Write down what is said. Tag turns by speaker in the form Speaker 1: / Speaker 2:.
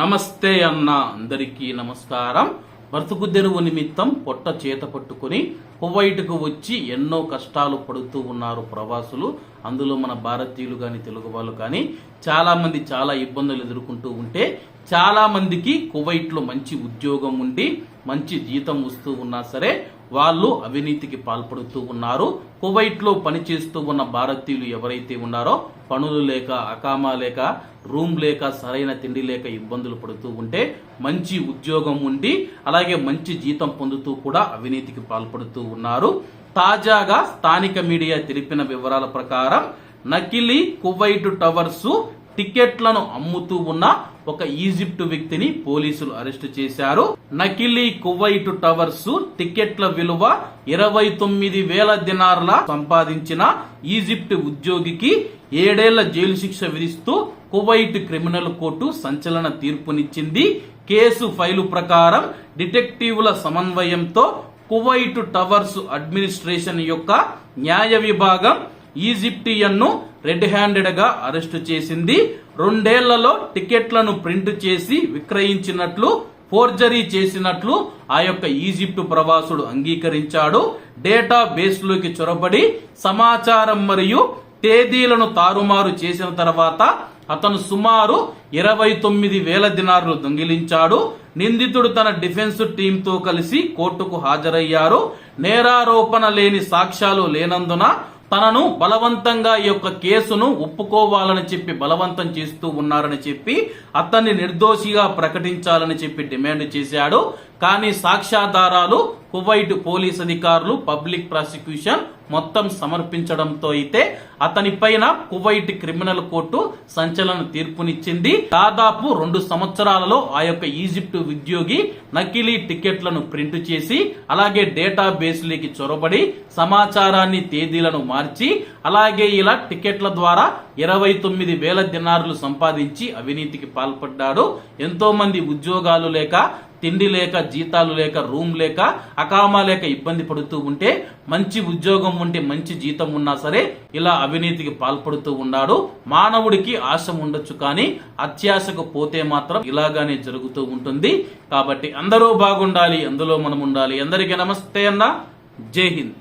Speaker 1: నమస్తే అన్న అందరికీ నమస్కారం. బ్రతుకు తెరువు నిమిత్తం పొట్ట చేత పట్టుకుని కువైట్కు వచ్చి ఎన్నో కష్టాలు పడుతూ ఉన్నారు ప్రవాసులు. అందులో మన భారతీయులు కానీ తెలుగు వాళ్ళు కానీ చాలామంది చాలా ఇబ్బందులు ఎదుర్కొంటూ ఉంటే చాలా మందికి కువైట్లో మంచి ఉద్యోగం ఉండి మంచి జీతం వస్తూ ఉన్నా సరే వాళ్ళు అవినీతికి పాల్పడుతూ ఉన్నారు. కువైట్లో పనిచేస్తూ ఉన్న భారతీయులు ఎవరైతే ఉన్నారో పనులు లేక అకామా లేక రూమ్ లేక సరైన తిండి లేక ఇబ్బందులు పడుతూ ఉంటే మంచి ఉద్యోగం ఉండి అలాగే మంచి జీతం పొందుతూ కూడా అవినీతికి పాల్పడుతూ ఉన్నారు. తాజాగా స్థానిక మీడియా తెలిపిన వివరాల ప్రకారం నకిలీ కువైట్ టవర్స్ టికెట్లను అమ్ముతూ ఉన్న ఒక ఈజిప్ట్ వ్యక్తిని పోలీసులు అరెస్టు చేశారు. నకిలీ కువైట్ టవర్స్ టికెట్ల విలువ ఇరవై తొమ్మిది వేల దినార్ల సంపాదించిన ఈజిప్ట్ ఉద్యోగికి ఏడేళ్ళ జైలు శిక్ష విధిస్తూ కువైట్ క్రిమినల్ కోర్టు సంచలన తీర్పునిచ్చింది. కేసు ఫైలు ప్రకారం డిటెక్టివ్ల సమన్వయంతో కువైట్ టవర్స్ అడ్మినిస్ట్రేషన్ యొక్క న్యాయ విభాగం ఈజిప్టియన్ను రెడ్ హ్యాండెడ్గా అరెస్టు చేసింది. రెండేళ్ళలో టికెట్లను ప్రింట్ చేసి విక్రయించినట్లు ఫోర్జరీ చేసినట్లు ఆ యొక్క ఈజిప్టు ప్రవాసుడు అంగీకరించాడు. డేటా బేస్లోకి చొరబడి సమాచారం మరియు తేదీలను తారుమారు చేసిన తర్వాత అతను సుమారు ఇరవై తొమ్మిది వేల దినారులు దొంగిలించాడు. నిందితుడు తన డిఫెన్స్ టీంతో కలిసి కోర్టుకు హాజరయ్యారు. నేరారోపణ లేని సాక్ష్యాలు లేనందున తనను బలవంతంగా ఈ యొక్క కేసును ఒప్పుకోవాలని చెప్పి బలవంతం చేస్తూ ఉన్నారని చెప్పి అతన్ని నిర్దోషిగా ప్రకటించాలని చెప్పి డిమాండ్ చేశాడు. కానీ సాక్ష్యాధారాలు కువైట్ పోలీస్ అధికారులు పబ్లిక్ ప్రాసిక్యూషన్ మొత్తం సమర్పించడంతో అయితే అతని పైన కువైట్ క్రిమినల్ కోర్టు సంచలన తీర్పునిచ్చింది. దాదాపు రెండు సంవత్సరాలలో ఆ యొక్క ఈజిప్ట్ ఉద్యోగి నకిలీ టికెట్లను ప్రింట్ చేసి అలాగే డేటా బేస్లోకి చొరబడి సమాచారాన్ని తేదీలను మార్చి అలాగే ఇలా టికెట్ల ద్వారా ఇరవై తొమ్మిది వేల దినారులు సంపాదించి అవినీతికి పాల్పడ్డాడు. ఎంతో మంది ఉద్యోగాలు లేక తిండి లేక జీతాలు లేక రూమ్ లేక అకామా లేక ఇబ్బంది పడుతూ ఉంటే మంచి ఉద్యోగం ఉంటే మంచి జీతం ఉన్నా సరే ఇలా అవినీతికి పాల్పడుతూ ఉన్నాడు. మానవుడికి ఆశ ఉండొచ్చు కానీ అత్యాశకు పోతే మాత్రం ఇలాగానే జరుగుతూ ఉంటుంది. కాబట్టి అందరూ బాగుండాలి అందులో మనం ఉండాలి. అందరికీ నమస్తే అన్న. జై హింద్.